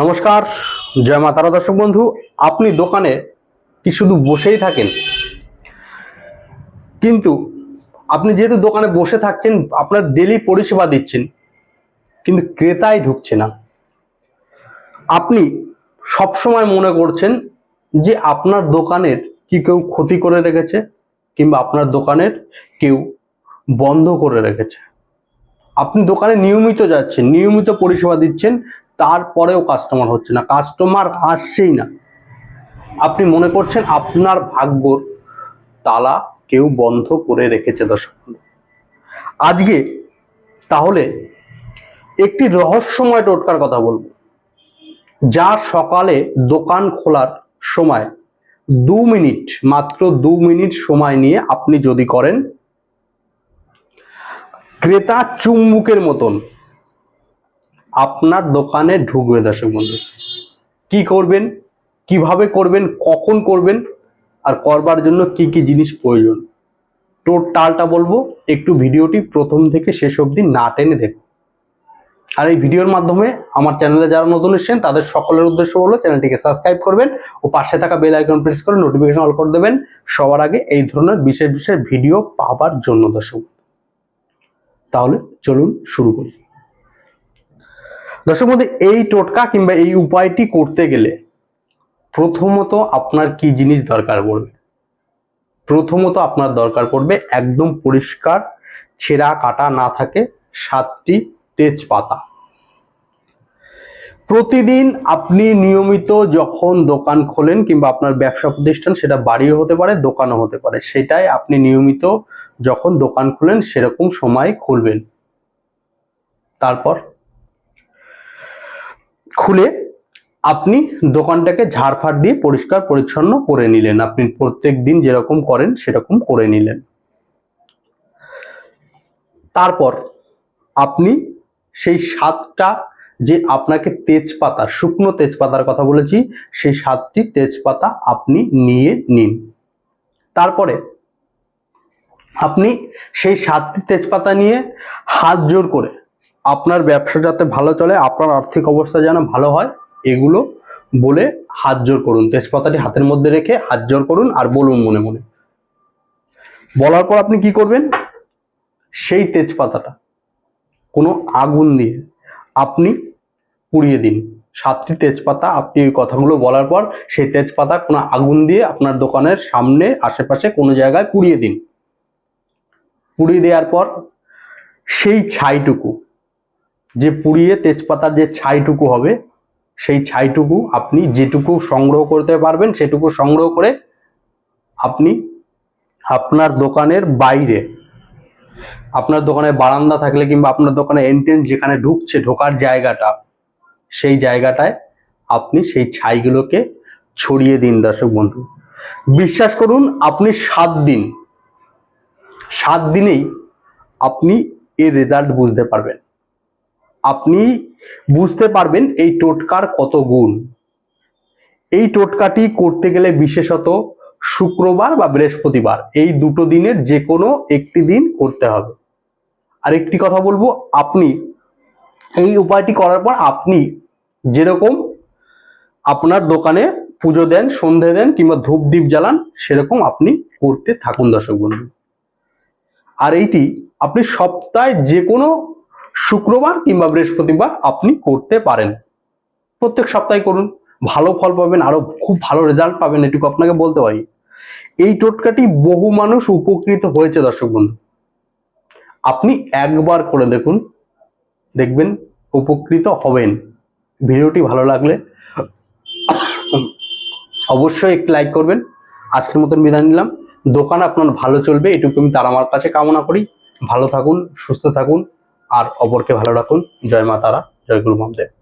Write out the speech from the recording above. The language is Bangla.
নমস্কার, জয় মা তারা দর্শক বন্ধু, আপনি দোকানে কি শুধু বসেই থাকেন? কিন্তু আপনি যেহেতু দোকানে বসে থাকছেন, আপনার ডেলি পরিষেবা দিচ্ছেন, কিন্তু ক্রেতাই ঢুকছে না। আপনি সবসময় মনে করছেন যে আপনার দোকানের কি কেউ ক্ষতি করে রেখেছে, কিংবা আপনার দোকানের কেউ বন্ধ করে রেখেছে। আপনি দোকানে নিয়মিত যাচ্ছেন, নিয়মিত পরিষেবা দিচ্ছেন তারপরেও কাস্টমার হচ্ছে না কাস্টমার আসছেই না। আপনি মনে করছেন আপনার ভাগ্যর তালা কেউ বন্ধ করে রেখেছে দর্শক আজকে তাহলে একটি রহস্যময় টোটকার কথা বলব। যা সকালে দোকান খোলার সময় দু মিনিট, মাত্র দু মিনিট সময় নিয়ে আপনি যদি করেন, ক্রেতা চুম্বুকের মতন আপনার দোকানে ঢুকবে দর্শক বন্ধু। কি করবেন, কীভাবে করবেন, কখন করবেন, আর করবার জন্য কি কি জিনিস প্রয়োজন। টোটালটা বলব, একটু ভিডিওটি প্রথম থেকে শেষ অবধি না টেনে দেখুন। আর এই ভিডিওর মাধ্যমে আমার চ্যানেলে যারা নতুন এসেছেন, তাদের সকলের উদ্দেশ্য হলো চ্যানেলটিকে সাবস্ক্রাইব করবেন ও পাশে থাকা বেল আইকন প্রেস করে নোটিফিকেশন অল করে দেবেন। সবার আগে এই ধরনের বিশেষ বিশেষ ভিডিও পাবার জন্য দর্শক তাহলে চলুন শুরু করি। দর্শক বন্ধু, এই টোটকা কিংবা এই উপায়টি করতে গেলে প্রথমত আপনার কি জিনিস দরকার পড়বে? প্রথমত আপনার দরকার পড়বে একদম পরিষ্কার, ছেঁড়া কাটা না থাকে, সাতটি তেজপাতা। প্রতিদিন আপনি নিয়মিত যখন দোকান খোলেন কিংবা আপনার ব্যবসা প্রতিষ্ঠান, সেটা বাড়িও হতে পারে, দোকানও হতে পারে, সেটাই আপনি নিয়মিত যখন দোকান খুলেন, সেরকম সময় খুলবেন। তারপর খুলে আপনি দোকানটাকে ঝাড়ফাড় দিয়ে পরিষ্কার পরিচ্ছন্ন করে নিলেন। আপনি প্রত্যেক দিন যেরকম করেন সেরকম করে নিলেন। তারপর আপনি সেই সাতটা যে আপনাকে তেজপাতা, শুকনো তেজপাতার কথা বলেছি, সেই সাতটি তেজপাতা আপনি নিয়ে নিন। তারপরে আপনি সেই সাতটি তেজপাতা নিয়ে হাত জোর করে আপনার ব্যবসা যাতে ভালো চলে, আপনার আর্থিক অবস্থা যেন ভালো হয়, এগুলো বলে হাত জোর করুন। তেজপাতাটি হাতের মধ্যে রেখে হাত জোর করুন আর বলুন মনে মনে। বলার পর আপনি কি করবেন? সেই তেজপাতাটা কোনো আগুন দিয়ে আপনি পুড়িয়ে দিন। সাতটি তেজপাতা, আপনি ওই কথাগুলো বলার পর সেই তেজপাতা কোনো আগুন দিয়ে আপনার দোকানের সামনে, আশেপাশে কোনো জায়গায় পুড়িয়ে দিন। পুড়িয়ে দেওয়ার পর সেই ছাইটুকু যে পুড়িয়ে তেজপাতার যে ছাইটুকু হবে, সেই ছাইটুকু আপনি যেটুকু সংগ্রহ করতে পারবেন, সেটুকু সংগ্রহ করে আপনি আপনার দোকানের বাইরে, আপনার দোকানে বারান্দা থাকলে কিংবা আপনার দোকানে এন্ট্রেন্স যেখানে ঢুকছে, ঢোকার জায়গাটা, সেই জায়গাটায় আপনি সেই ছাইগুলোকে ছড়িয়ে দিন দর্শক বন্ধু। বিশ্বাস করুন, আপনি সাত দিন, সাত দিনেই আপনি এর রেজাল্ট বুঝতে পারবেন। আপনি বুঝতে পারবেন এই টোটকার কত গুণ। এই টোটকাটি করতে গেলে বিশেষত শুক্রবার বা বৃহস্পতিবার, এই দুটো দিনের যে কোনো একটি দিন করতে হবে। আর একটি কথা বলব, আপনি এই উপায়টি করার পর আপনি যেরকম আপনার দোকানে পুজো দেন, সন্ধে দেন কিংবা ধূপ দ্বীপ জ্বালান, সেরকম আপনি করতে থাকুন দর্শক বন্ধু। আর এইটি আপনি সপ্তাহে যে কোনো শুক্রবার কিংবা বৃহস্পতিবার আপনি করতে পারেন। প্রত্যেক সপ্তাহে করুন। ভালো ফল পাবেন, আরও খুব ভালো রেজাল্ট পাবেন, এটুকু আপনাকে বলতে পারি। এই টোটকাটি বহু মানুষ উপকৃত হয়েছে, দর্শক বন্ধু। আপনি একবার করে দেখুন, দেখবেন উপকৃত হবেন। ভিডিওটি ভালো লাগলে অবশ্যই একটি লাইক করবেন। আজকের মতন বিদায় নিলাম। দোকান আপনার ভালো চলবে, এটুকু আমি তার আমার কাছে কামনা করি। ভালো থাকুন, সুস্থ থাকুন। আর অপরকে ভালো রাখুন। জয় মা তারা জয় গুরু মহাদেব।